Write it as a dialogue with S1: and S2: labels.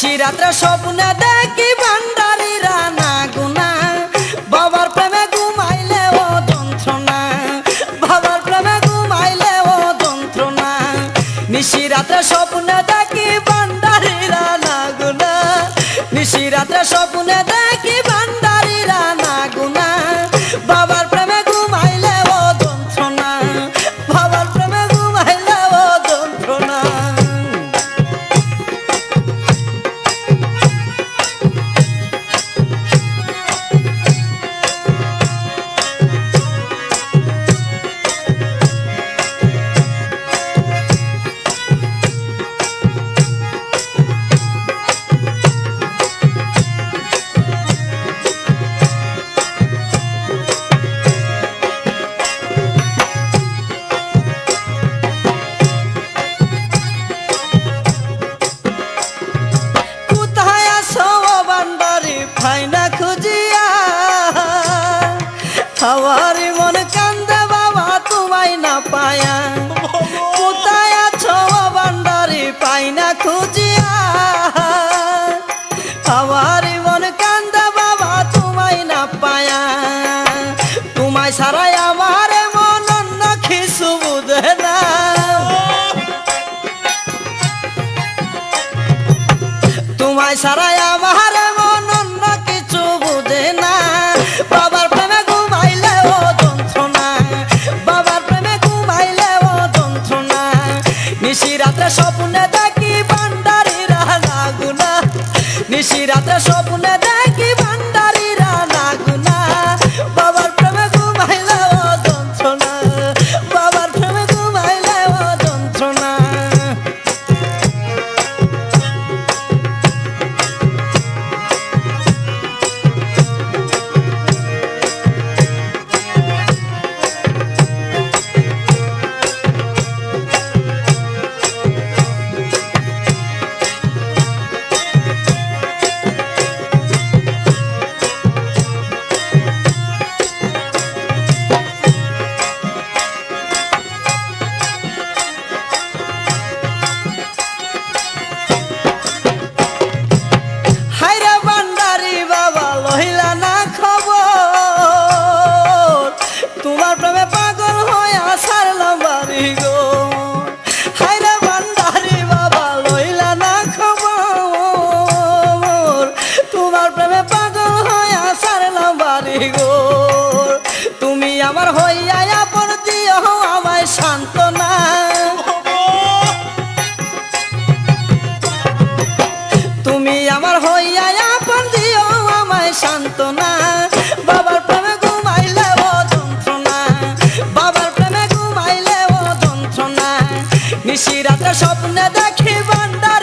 S1: নিশি রাত্রে স্বপ্নে দেখি ভান্ডারি রানা গুনা। বাবার প্রেমে ঘুমাইলে ও যন্ত্রণা। বাবার প্রেমে ঘুমাইলে ও যন্ত্রণা। নিশি রাত্রে স্বপ্নে দেখি ভান্ডারি রানা গুনা। নিশি রাত্রে স্বপ্নে দেখি ভান্ডারি হাওয়ারে নিশিরাতে স্বপ্নে দেখি নিশিরাতে স্বপ্নে দেখি ভান্ডার